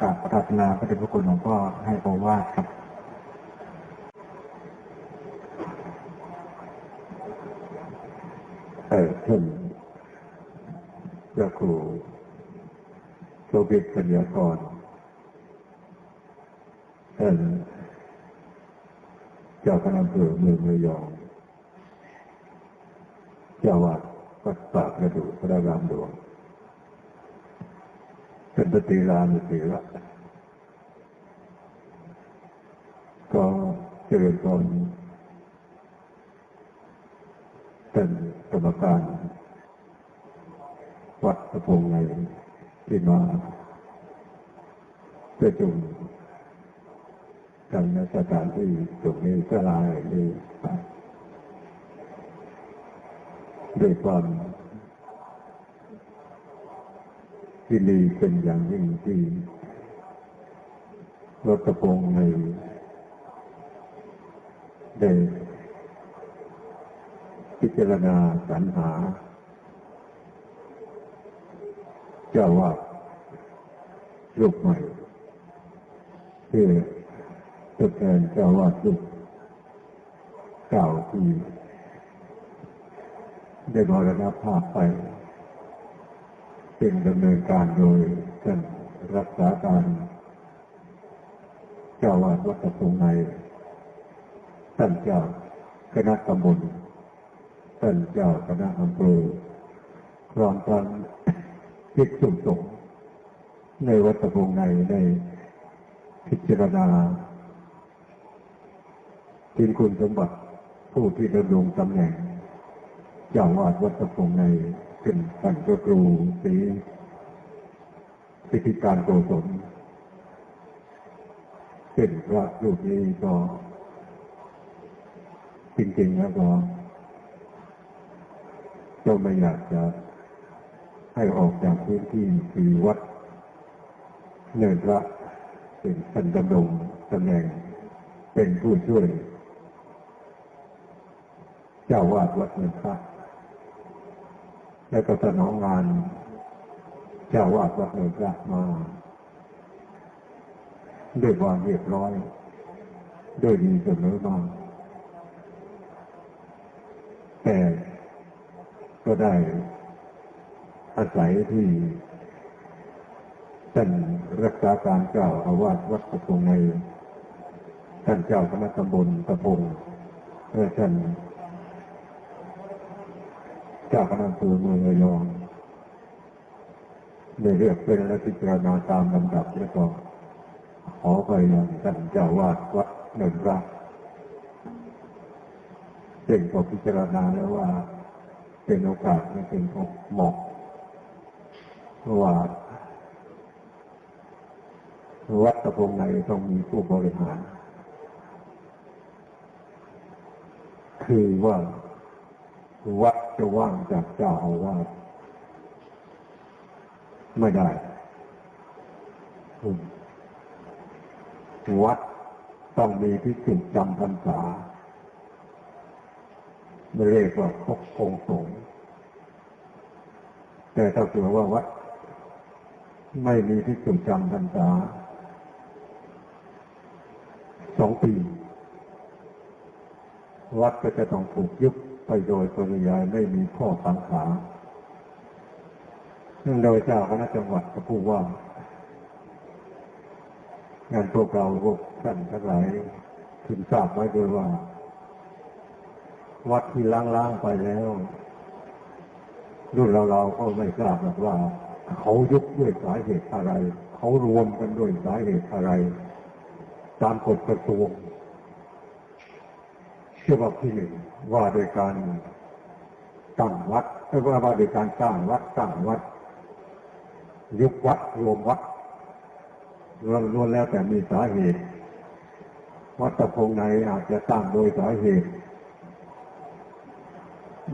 กราบประทานนาพระเดชพระคุณหลวงพ่อให้โอวาทครับเออท่านพระครูโสภิตปัญญากรท่านเจ้าคณะอำเภอเมืองระยอง เจ้าวัดวัดป่ากระดูกพระรามหลวง ปฏิรามศิระก็เจริญพรเป็นกรรมการวัดพระพงษ์ในที่มาประชุมกันในสถานที่ตรงนี้สลายนี้ด้วยความ ที่ดีเป็นอย่างยิ่งที่วัดพระพงษ์ในได้พิจารณาสรรหา เจ้าว่ารูปใหม่เพื่อทดแทนเจ้าวาดรูปเก่าที่ได้มรณภาพไป เป็นดำเนินการโดยท่านรักษาการเจ้าวาดวัดตะพงในท่านเจ้าคณะตำบลท่านเจ้าคณะอำเภอพร้อมทั้งภิกษุสงในวัดตะพงในได้พิจารณาทินคุณสมบัติผู้ที่ดำรงตำแหน่งเจ้าวาดวัดตะพงใน เป็นท่านพระครูศรีพิธีการโกศลเป็นพระรูปนี้ก็จริงๆแล้วก็ก็ไม่อยากจะให้ออกจากพื้นที่ที่วัดเนินพระเป็นท่านดำรงตำแหน่งเป็นผู้ช่วย เจ้าวาดวัดเนินพระ และก็สนองงาน เจ้าวาดวัดเนินพระมาด้วยความเรียบร้อย ด้วยดีเสมอมาแต่ก็ได้อาศัยที่ท่านรักษาการเจ้าอาวาสวัดประพงในท่านเจ้าคณะตำบลประพงและท่าน จาคณะอำเภอเมืองระยองได้เรียกเป็นและพิจารณาตามลำดับแล้วก็ขอไปยังท่านเจ้าวาดวัดหนึ่งรักเจ่งก็พิจารณาแล้วว่า เป็นโอกาสไม่เป็นเหมาะเพราะว่าวัดตะพงในต้องมีผู้บริหาร คือว่า วัดจะว่างจากเจ้าอาวาสไม่ได้ วัดต้องมีที่สุจำพรรษาไม่เรียกว่าครบคงสงแต่ถ้าเผื่อว่าวัด ไม่มีที่สุจำพรรษาสองปี วัดก็จะต้องถูกยุบ ไปโดยปริยายไม่มีข้อสังขาซึ่งโดยเจ้าคณะจังหวัดก็พูดว่า งานพวกเราพวกท่านทั้งหลายถึงทราบไว้ด้วยว่า วัดที่ล้างๆไปแล้ว รุ่นเราเราก็ไม่ทราบหรอกว่า เขายุบด้วยสาเหตุอะไร เขารวมกันด้วยสาเหตุอะไร ตามกฎกระทรวง ฉบับที่หนึ่งว่าโดยการตั้งวัดไม่ว่าว่าโดยการสร้างวัดตั้งวัด ยุบวัดรวมวัดรวมแล้วแต่มีสาเหตุ วัดตะพงในอาจจะตั้งโดยสาเหตุ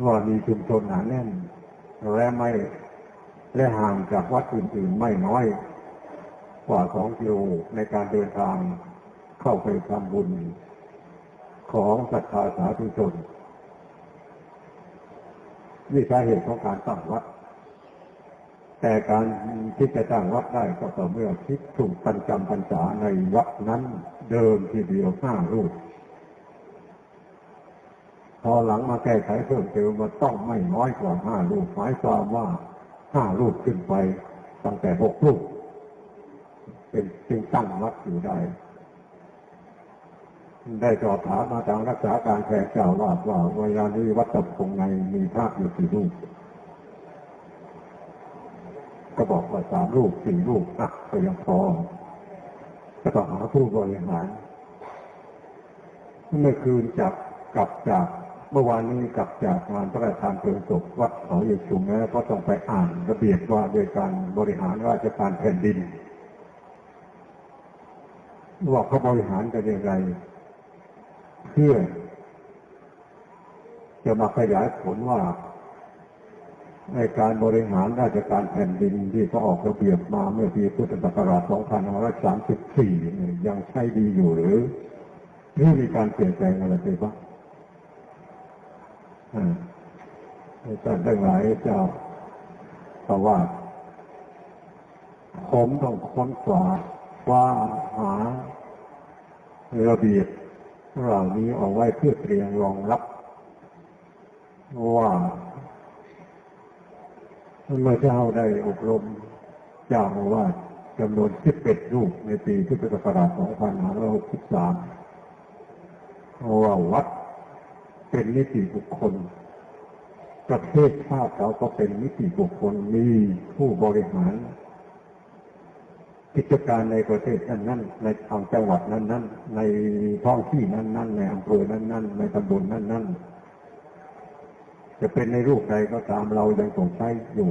ว่ามีชุมชนหนาแน่น และไม่และห่างจากวัดอื่นๆไม่น้อย กว่าสองกิโลในการเดินทางเข้าไปทำบุญ ของศรัทธาสาธุชนนี่สาเหตุของการตั้งวัด แต่การที่จะตั้งวัดได้ก็ต่อเมื่อคิดถูกปัญจำพรรษาในวัดนั้นเดิมทีเดียวห้ารูปพอหลังมาแก้ไขเพิ่มเติมมาต้องไม่น้อยกว่าห้ารูปหมายความว่าห้ารูปขึ้นไปตั้งแต่หกรูป เป็นจึงตั้งวัดอยู่ได้ ได้สอบถามมาทางรักษาการแทนเจ้าวาดว่าเวลานี้วัดตะพงในมีพระอยู่กี่รูป ก็บอกว่าสามรูปสี่รูปอะก็ยังพอก็ต้องหาผู้บริหารเมื่อคืนจากกลับจากเมื่อวานนี้กลับจากงานพระราชทานเพลิงศพวัดเขาเยชุมแล้วก็ต้องไปอ่านระเบียบว่าโดยการบริหารราชการแผ่นดินว่าเขาบริหารกันอย่างไร เพื่อ จะมาขยายผลว่าในการบริหารราชการแผ่นดินที่เขาออกระเบียบมาเมื่อปีพุทธศักราช 2534 ยังใช้ดีอยู่หรือหรือมีการเปลี่ยนแปลงอะไรไปบ้างอ่าจารย์ทั้งหลายเจ้าเพราะว่า ผมต้องค้นคว้าว่าหาระเบียบ เหล่านี้เอาไว้เพื่อเตรียมรองรับว่าเมื่อเจ้าได้อบรมเจ้าอาว่าสจำนวน 11 รูปในปีพุทธศักราช 2563ว่าวัดเป็นนิติบุคคล ประเทศชาติเราก็เป็นนิติบุคคลมีผู้บริหาร กิจการในประเทศนั้นๆในทางจังหวัดนั้นๆในท้องที่นั้นๆในอำเภอนั้นๆในตำบลนั้นๆจะเป็นในรูปใดก็ตามเรายังต้องใช้อยู่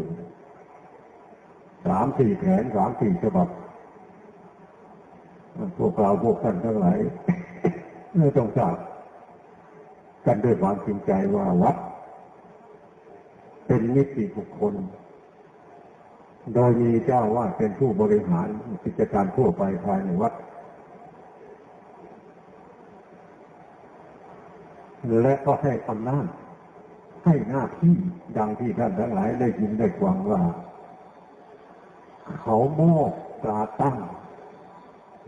สามสี่แผนสามสี่ฉบับพวกเราพวกท่านทั้งหลายไม่ต้องทราบกันด้วยความจริงใจว่าวัด เป็นนิติบุคคล โดยมีเจ้าว่าเป็นผู้บริหารกิจการทั่วไปภายในวัด และก็ให้อำนาจให้หน้าที่ดังที่ท่านทั้งหลายได้ยินได้ฟังว่า เขามอบตาตั้ง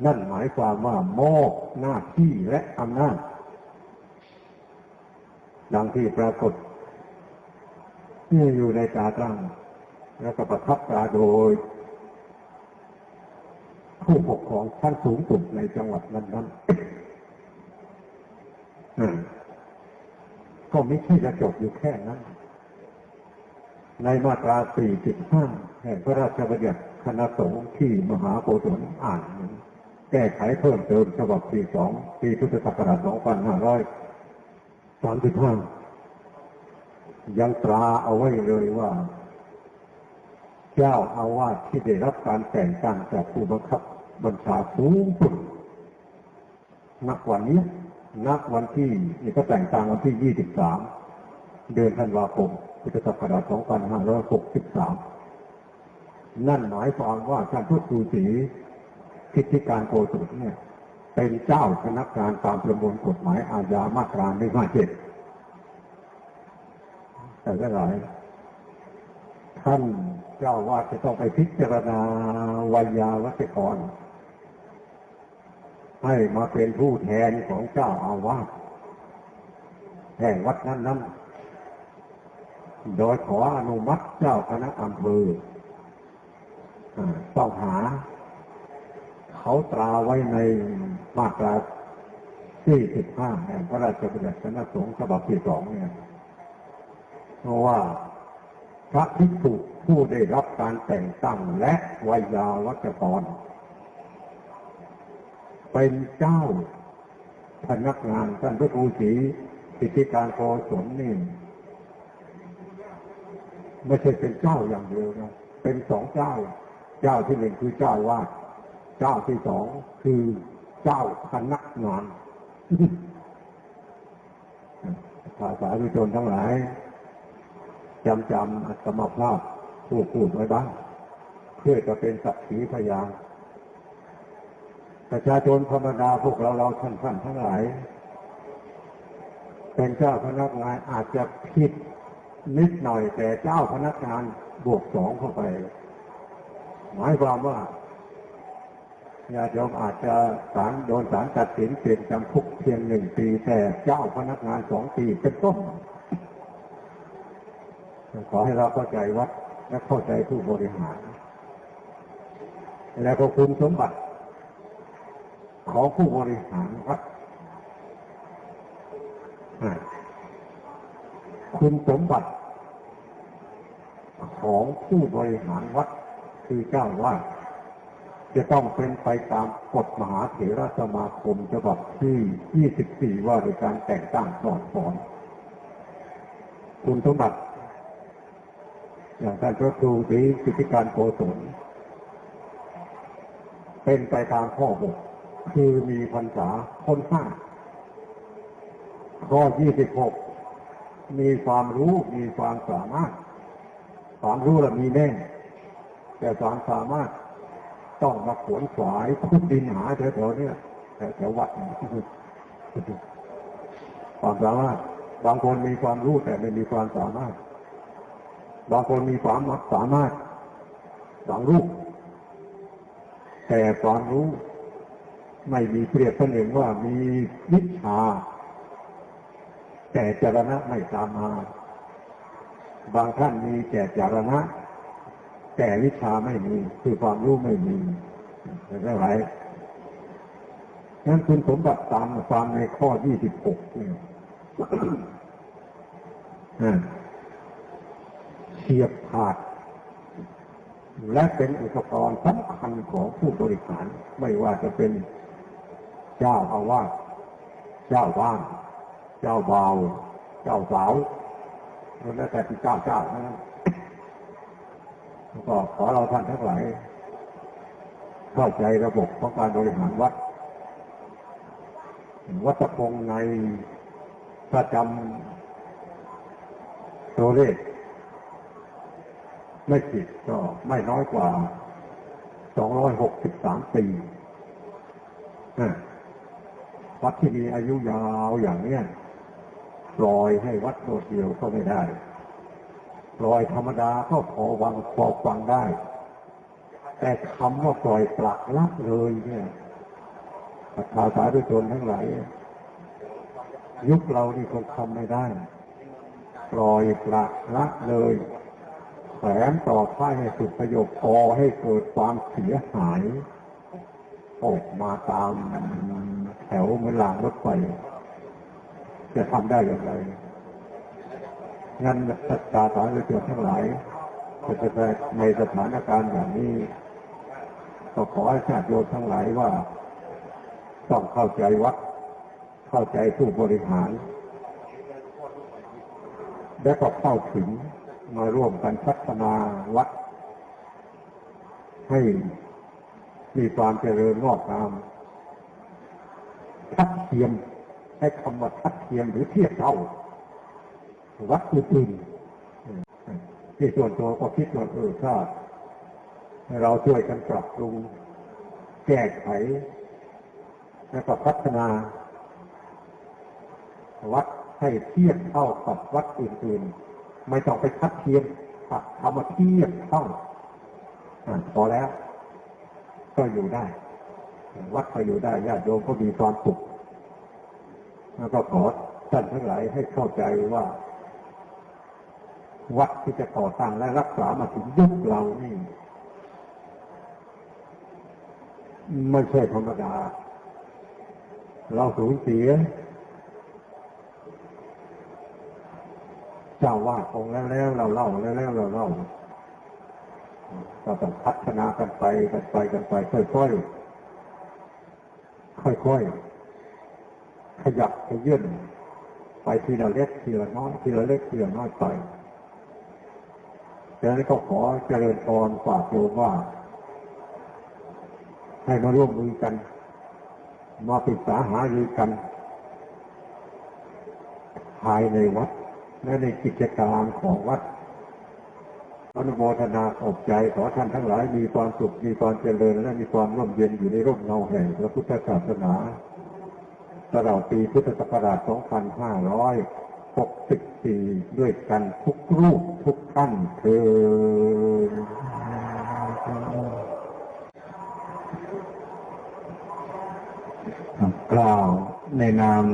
นั่นหมายความว่ามอบหน้าที่และอำนาจ ดังที่ปรากฏที่อยู่ในตาตั้ง แล้วก็ประทับตราโดย ผู้ปกครองชั้นสูงสุดในจังหวัดนั้นๆก็ไม่ใช่จะจบอยู่แค่นั้น ในมาตรา 4.5 แห่งพระราชบัญญัติคณะสงฆ์ที่มหาโกศลอ่านแก้ไขเพิ่มเติมฉบับที่2ปีพุทธศักราช 2535 ยังตราเอาไว้เลยว่า เจ้าอาวาสที่ได้รับการแต่งตั้งจากผู้บังคับบัญชาสูงสุดนักวันนี้นักวันที่นี่ก็แต่งตั้งวันที่ 23 เดือนธันวาคมพุทธศักราช2563 นั่นหมายความว่าท่านพุทธครูศรีพิธิการโกศลเนี่ย เป็นเจ้าคณะการตามประมวลกฎหมายอาญามาตรา157แต่ก็หลาย ท่านเจ้าว่าจะต้องไปพิจารณาวิยาวัจกร ให้มาเป็นผู้แทนของเจ้าอาวาสแห่งวัดนั้นนั้นโดยขออนุมัติเจ้าคณะอำเภอต้องหา เขาตราไว้ในมาตรา45แห่งพระราชบัญญัติคณะสงฆ์ฉบับที่สองเนี่ยเพราะว่า พระภิกษุผู้ได้รับการแต่งตั้งและวิยาวัจกร เป็นเจ้าพนักงานท่านพระครูศรีสิทธิการโกศลนี่ไม่ใช่เป็นเจ้าอย่างเดียวนะเป็นสองเจ้า เจ้าที่หนึ่งคือเจ้าวาดเจ้าที่สองคือเจ้าพนักงานภาษาวิชนทั้งหลาย จำจำอัตมาภาพผู้พูดไว้บ้าง เพื่อจะเป็นสักขีพยานประชาชนธรรมดาพวกเราเราท่านท่านทั้งหลาย เป็นเจ้าพนักงานอาจจะผิดนิดหน่อยแต่เจ้าพนักงานบวกสองเข้าไป หมายความว่าญาติโยมอาจจะศาลโดนศาลตัดสินเปลี่ยนจำคุกเพียงหนึ่งปีแต่เจ้าพนักงานสองปีเป็นต้น ขอให้เราเข้าใจวัดและเข้าใจผู้บริหาร และก็คุณสมบัติ ของผู้บริหารวัดคุณสมบัติ ของผู้บริหารวัดคือเจ้าวาดจะต้องเป็นไปตามกฎมหาเถรสมาคมฉบับที่ 24 ว่าโดยการแต่งตั้งสอนสอน คุณสมบัติ ท่านพระครูศรีสิทธิการโกศลเป็นไปตามข้อ6คือมีพรรษาคนห้าข้อที่26มีความรู้มีความสามารถ ความรู้ละมีแน่ แต่ความสามารถต้องมาขวนขวายขุดดินหาแถวๆเนี้แถววัดความสามารถบางคนมีความรู้แต่ไม่มีความสามารถ บางคนมีความสามารถบางรู้แต่ความรู้ไม่มีเปรียบเสมือนว่ามีวิชา แต่จรณะไม่ตามมาบางท่านมีแต่จรณะ แต่วิชาไม่มี คือความรู้ไม่มีอะไรไรนั้นคุณสมบัติตามตามในข้อ 26เนี่ยอ่า เฉียบขาด และเป็นอุปกรณ์สำคัญของผู้บริหาร ไม่ว่าจะเป็นเจ้าอาวาสเจ้าบ้าน เจ้าบ่าว เจ้าสาวแล้วแต่ที่เจ้าเจ้านั้นก็ขอเราท่านทั้งหลายเข้าใจระบบของการบริหารวัด วัดพงในประจำตัวเลข ไม่ผิดก็ไม่น้อยกว่า263ปีอะวัดที่มีอายุยาวอย่างเนี้ยลอยให้วัดโดดเดียวก็ไม่ได้ปล่อยธรรมดาก็พอวังพอฟังได้ แต่คำว่าปล่อยปลักลักเลยเนี่ยประชาสาธุชนทั้งหลายยุคเรานี่คงทำไม่ได้ ปล่อยปลักลักเลย แขวนต่อท้ายให้สุดประโยคพอให้เกิดความเสียหาย ออกมาตามแถวเหมือนรางรถไฟจะทำได้อย่างไรงั้นศรัทธาสาธุชนทั้งหลายจะจะในสถานการณ์อย่างนี้ก็ขอให้ญาติโยมทั้งหลายว่า ต้องเข้าใจวัด เข้าใจผู้บริหาร และก็เข้าถึง มาร่วมกันพัฒนาวัด ให้มีความเจริญงอกงามทัดเทียมให้คำว่าทัดเทียมหรือเทียบเท่า วัดอื่นๆที่ส่วนตัวก็คิดว่าเออถ้าเราช่วยกันปรับปรุงแก้ไข แล้วก็พัฒนา วัดให้เทียบเท่ากับวัดอื่นๆ ไม่ต้องไปทัดเทียมตัดคำว่าเทียบเท่าอพอแล้ว ก็อยู่ได้ วัดก็อยู่ได้ญาติโยมก็มีความสุขแล้วก็ขอท่านทั้งหลายให้เข้าใจว่า วัดที่จะก่อตั้งและรักษามาถึงยุคเรานี่ไม่ใช่ธรรมดา เราสูญเสีย เจ้าวาดองค์แล้วแล้วเราเล่าแล้วแล้วเราเล่าก็ต้องพัฒนากันไปกันไปกันไปค่อยๆค่อยๆขยับขยื่นไปทีละเล็กทีละน้อยทีละเล็กทีละน้อยไปดังนั้นก็ขอเจริญพรฝากโยมว่า ให้มาร่วมมือกัน มาปรึกษาหารือกัน ภายในวัด และในกิจการของวัดอนุโมทนาขอบใจขอท่านทั้งหลายมีความสุขมีความเจริญ และมีความร่มเย็นอยู่ในร่มเงาแห่งพระพุทธศาสนาตลอดปีพุทธศักราช 2564 ด้วยกันทุกรูปทุกท่านเธอกล่าวในนาม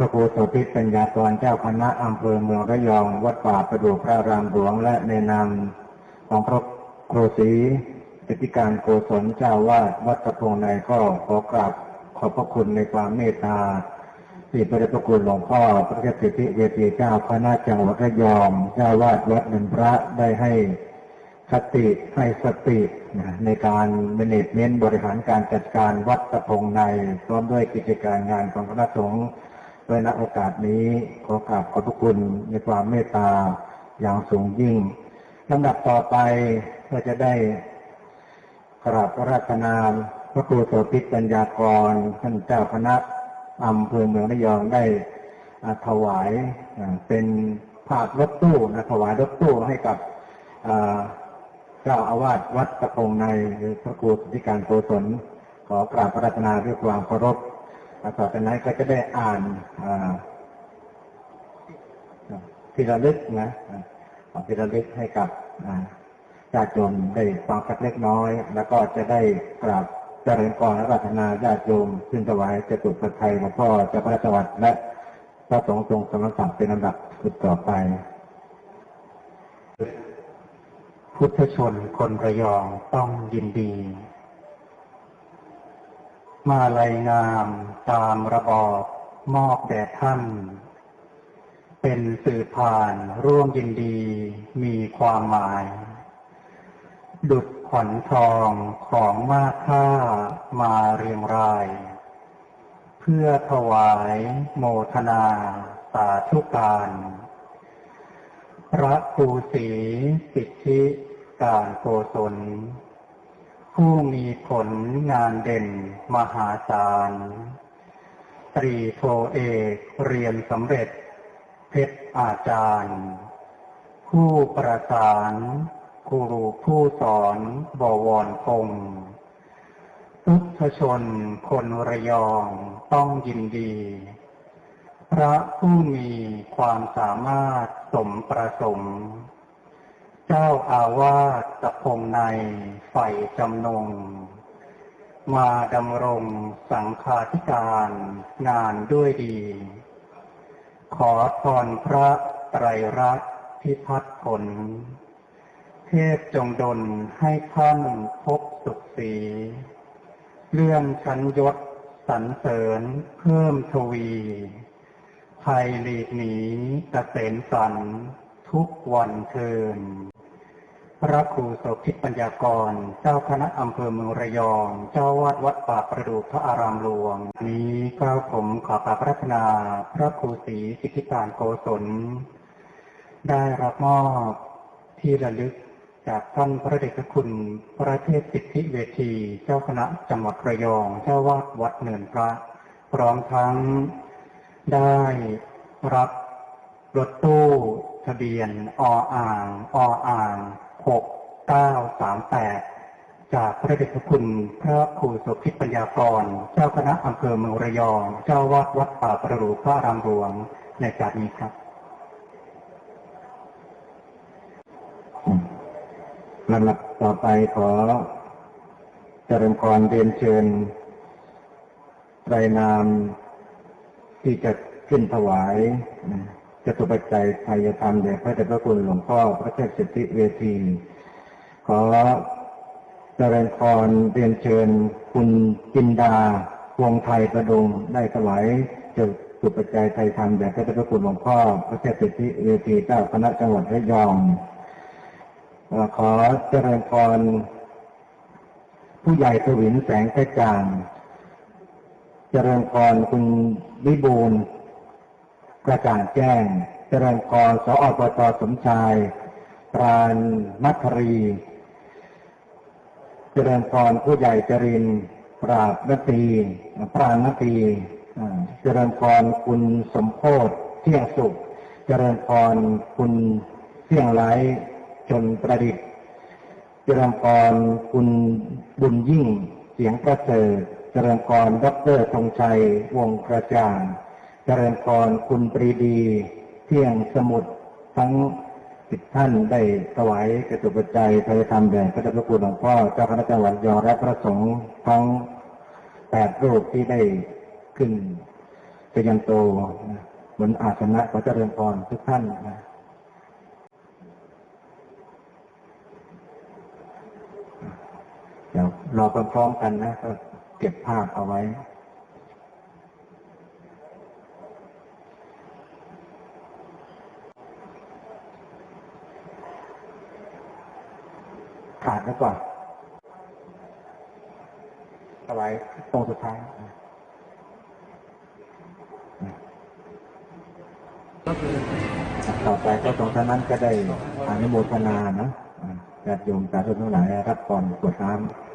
ระครูโสภิตปัญญากรเจ้าคณะอำเภอเมืองระยอง วัดป่าประดูพระรามหลวงและในนามของพระครูศรีสิทธิการโกศลเจ้าวาดวัดตะพงในก็ขอกราบขอบพระคุณในความเมตตาที่พระเดชพระคุณหลวงพ่อ พระเจ้าสิทธิเวทีเจ้าคณะจังหวัดระยองเจ้าวาดวัดหนึ่งพระได้ให้คติให้สติในการเมเนจเมนต์บริหารการจัดการวัดตะพงในพร้อมด้วยกิจการงานของคณะสงฆ์ โดยณโอกาสนี้ขอกราบขอบพระคุณในความเมตตาอย่างสูงยิ่งลำดับต่อไปก็จะได้กราบพระราชนามพระครูโสภิตปัญญากร ท่านเจ้าคณะอำเภอเมืองระยองได้อ่าถวายเป็นภาพรถตู้นะถวายรถตู้ให้กับเจ้าอาวาสวัดตะพงในพระครูสุทธิการโกศลขอกราบพระราชนาด้วยความเคารพ ต่อจากนั้นก็จะได้อ่านที่ระลึกนะอ่าที่ระลึกให้กับญาติโยมได้ฟังสักเล็กน้อย แล้วก็จะได้กราบเจริญกรและรัตนาญาติโยมขึ้นถวายจตุปัจจัยหลวงพ่อเจ้าพระจังหวัดและพระสงฆ์ทรงสมณศักดิ์เป็นลำดับสุดต่อไป พุทธชนคนระยองต้องยินดี มาลัยงามตามระบอบมอบแด่ท่าน เป็นสื่อผ่านร่วมยินดีมีความหมาย ดุดขวัญทองของมากค่ามาเรียงราย เพื่อถวายโมทนาสาธุการ พระครูศรีสิทธิการโกศล ผู้มีผลงานเด่นมหาศาล ตรีโทเอกเรียนสำเร็จ เพชรอาจารย์ ผู้ประสานครูผู้สอนบวรคงพุทธชนคนระยองต้องยินดี พระผู้มีความสามารถสมประสงค์ เจ้าอาวาสตะพงในไฝ่จำนง มาดำรงสังฆาธิการงานด้วยดี ขอพรพระไตรรัตน์พิพัฒน์ผล เทพจงดลให้ท่านพบสุขสีเรื่องชั้นยศสรรเสริญเพิ่มทวีภัยหลีกหนีเกษมสันทุกวันเทิน พระครูโสภิตปัญญากร เจ้าคณะอำเภอเมืองระยอง เจ้าวาดวัดป่าประดูพระอารามหลวง นี้กล่าวผมขอกราบระรัตนา พระครูศรีสิทธิการโกศล ได้รับมอบที่ระลึกจากท่านพระเดชคุณพระเทพสิทธิเวที เจ้าคณะจังหวัดระยอง เจ้าวาดวัดเนินพระ พร้อมทั้งได้รับรถตู้ทะเบียนออ่างออ่าง หกเก้าสามแปดจากพระเดชพระคุณพระครูโสภิตปัญญากร เจ้าคณะอำเภอเมืองระยอง เจ้าวาดวัดป่าประรูพระรามหลวงในการนี้ครับลำดับต่อไปขอเจริญพรเรียนเชิญไตรนามที่จะขึ้นถวาย จตุปัจจัยไทยธรรมแด่พระเดชพระคุณหลวงพ่อพระเทพสิทธิเวทีขอเจริญพรเรียนเชิญคุณจินดาวงไทยประดงได้ถวายจตุปัจจัยไทยธรรมแด่พระเดชพระคุณหลวงพ่อพระเทพสิทธิเวทีเจ้าคณะจังหวัดระยองเอ่อขอเจริญพรผู้ใหญ่ทวินแสงกระจ่าง เจริญพรคุณวิบูล ย์กระจ่างแจ้ง เจริญพรสอปตสมชาย ปราณมัทรี เจริญพรผู้ใหญ่จริน ปราบนตีปราณนตีเจริญพรคุณสมโพธเที่ยงสุข เจริญพรคุณเที่ยงไร้จนประดิษฐ์ เจริญพรคุณบุญยิ่ง เสียงประเสริฐ เจริญพรดรธงชัย วงกระจ่าง จริญพรคุณปรีดี เที่ยงสมุทรทั้งสิบท่านได้ถวายกระตุปัจจัยพระธรรมแด่พระเจ้าพระคุณหลวงพ่อเจ้าคณะจังหวัดยอและพระสงฆ์ทั้งแปดรูปที่ได้ขึ้นไปยังโตบนอาสนะขอเจริญพรทุกท่านนะเดี๋ยวรอพร้อมๆกันนะก็เก็บภาพเอาไว้ ขาดแล้วก่อนเอาไว้ตรงสุดท้ายต่อไปก็ตรงท่านนั้นก็ได้อนุโมทนานะญาติโยมสาธุทั้งหลายรับก่อนกดน้ำ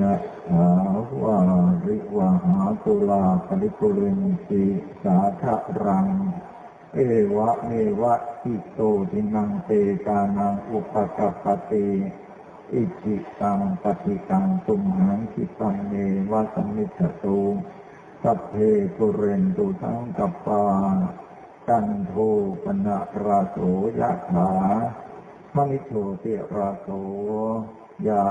ยะถ ริวหาตุลาปริปุเรนติสาทะรัง เอวะเมวะอิโตทินังเตกานังอุปกัปปติอิจิตังปฏิตังตุมหังคิปังเมวะสมิจตุสัพเพปุเรนตุสังกัปปาจันโทปนะราโสยะถามณิโชติราโสยะ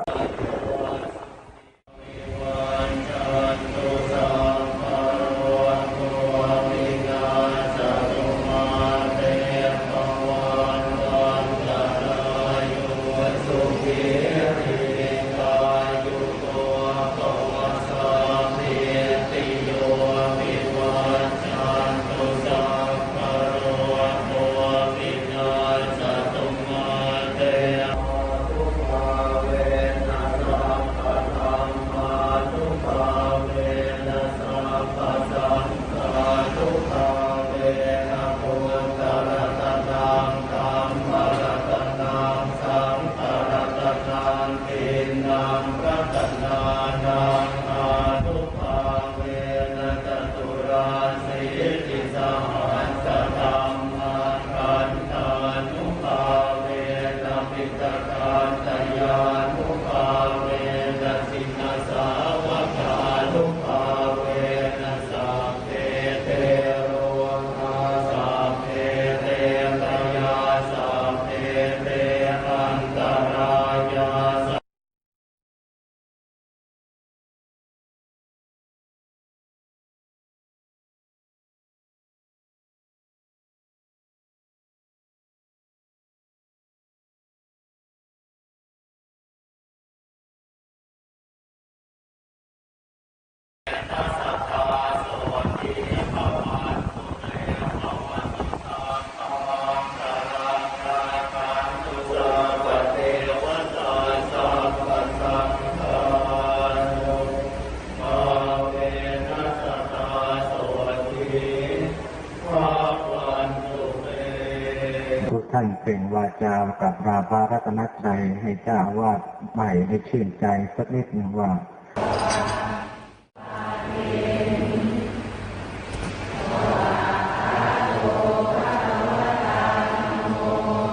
นังพระตนา กรากับราพระรัตนตรัยให้เจ้าวาดใหม่ได้ชื่นใจสักนิดหนึ่งว่าส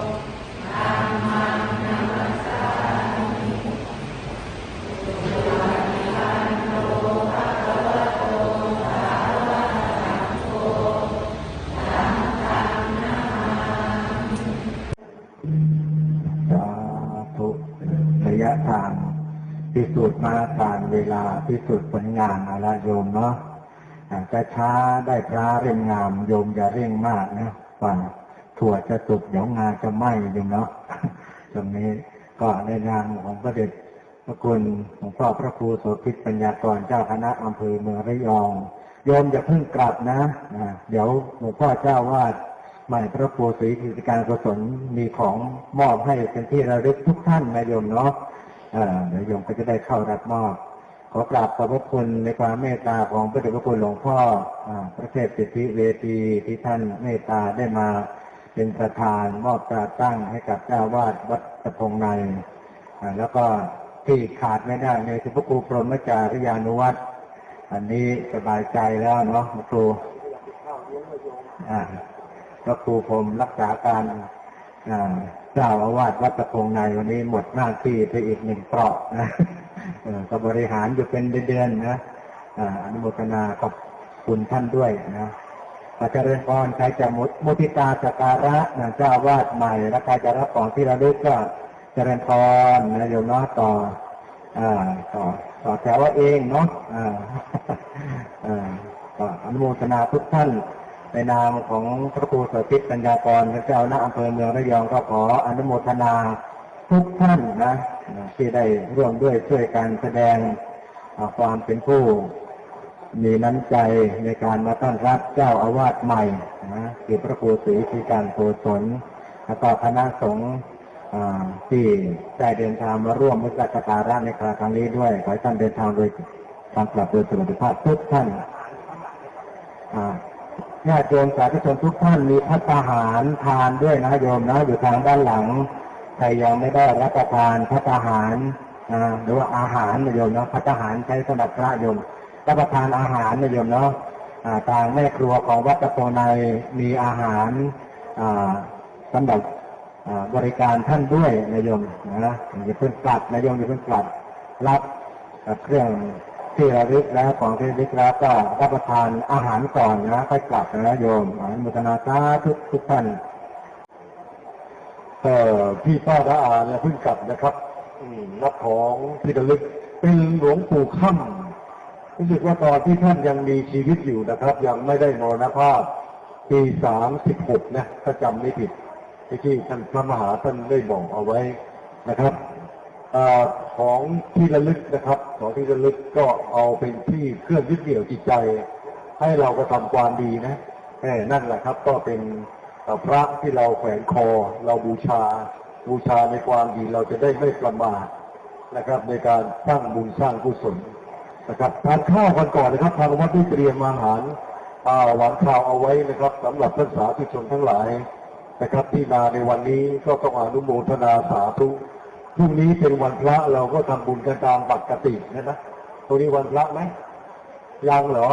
ยะทาง พิสูจน์มาผ่านเวลาพิสูจน์ผลงานอาละโยมเนาะอาจะช้าได้พระเร่งงามโยมอย่าเร่งมากนะว่าถั่วจะสุกเดี๋ยวงาจะไหม้โยมเนาะตรงนี้ก็ในนามของพระเดชพระคุณหลวงพ่อพระครูโสภิตปัญญากรเจ้าคณะอำเภอเมืองระยอง โยมอย่าเพิ่งกลับนะเดี๋ยวหลวงพ่อเจ้าวาดใหม่พระครูศรีกิจการกุศลมีของมอบให้เป็นที่ระลึกทุกท่านนะโยมเนาะ เดี๋ยวโยมก็จะได้เข้ารับมอบ ขอกราบขอบพระคุณในความเมตตาของพระเดชพระคุณหลวงพ่อพระเทพสิทธิเวทีที่ท่านเมตตาได้มาเป็นประธานมอบตราตั้งให้กับเจ้าวาดวัดตะพงใน แล้วก็ที่ขาดไม่ได้ในพระครูพรหมจารยานุวัตรอันนี้สบายใจแล้วเนาะพระครูพระครูผมรักษาการอ่า เจ้าอาวาสวัดตะพงในวันนี้หมดหน้าที่ไปอีกหนึ่งเปราะนะเออก็บริหารอยู่เป็นเดือนๆนะอานุโมทนาขอบคุณท่านด้วยนะอาจารย์พรใครจะมุมุทิตาสการะนะเจ้าอาวาสใหม่แล้วใครจะรับของที่ระลึกก็เจริญพรนะโยมนาะต่ออ่าต่อต่อแถวเอาเองเนาะอ่าอ่าก็อนุโมทนาทุกท่าน ในนามของพระครูสติปัญญากรพระเจ้าหน้าอำเภอเมืองระยองก็ขออนุโมทนาทุกท่านนะที่ได้ร่วมด้วยช่วยกันแสดงความเป็นผู้มีน้ำใจในการมาต้อนรับเจ้าอาวาสใหม่นะคือพระครูศรีธีการโกศลแล้วก็คณะสงฆ์ที่ได้เดินทางมาร่วมมุสกการะในครั้งนี้ด้วยขอให้ท่านเดินทางโดยทางกลับโดยสวัสดิภาพทุกท่านอ่า ญาติโยมสาธุชนทุกท่านมีพัฒหารทานด้วยนะโยมนะอยู่ทางด้านหลังใครยังไม่ได้รับประทานพัฒหารอ่าหรือว่าอาหารนะโยมนะพัฒหารใช้สำหรับพระโยมรับประทานอาหารนะโยมเนาะทางแม่ครัวของวัดตะโพในมีอาหารอ่าสำหรับบริการท่านด้วยนะโยมนะอย่าเพิ่งกลับนะโยมอย่าเพิ่งกลับรับเครื่อง ที่ระลึกแล้วของที่ระลึกแล้วก็รับประทานอาหารก่อนนะค่อยกลับนะโยมอนุโมทนาสาธุทุกท่านเอ่อพี่ป้าน้าอาเนี่ยเพิ่งกลับนะครับรับของที่ระลึกเป็นหลวงปู่ค่ำรู้สึกว่าตอนที่ท่านยังมีชีวิตอยู่นะครับ ยังไม่ได้มรณภาพปีสามสิบหกนะถ้าจำไม่ผิดที่ท่านพระมหาท่านได้บอกเอาไว้นะครับ ของที่ระลึกนะครับ ของที่ระลึกก็เอาเป็นที่เครื่องยึดเหนี่ยวจิตใจ ให้เราก็ทำความดีนะเออนั่นแหละครับ ก็เป็นพระที่เราแขวนคอ เราบูชา บูชาในความดีเราจะได้ไม่ประมาทนะครับ ในการสร้างบุญสร้างกุศลนะครับทานข้าวกันก่อนนะครับทางวัดได้เตรียมอาหารอาหวานข้าวเอาไว้นะครับสำหรับท่านสาธุชนทั้งหลายนะครับที่มาในวันนี้ก็ต้องอนุโมทนาสาธุ พรุ่งนี้เป็นวันพระเราก็ทำบุญกันตามปกตินะนะตรงนี้วันพระไหมยังเหรอ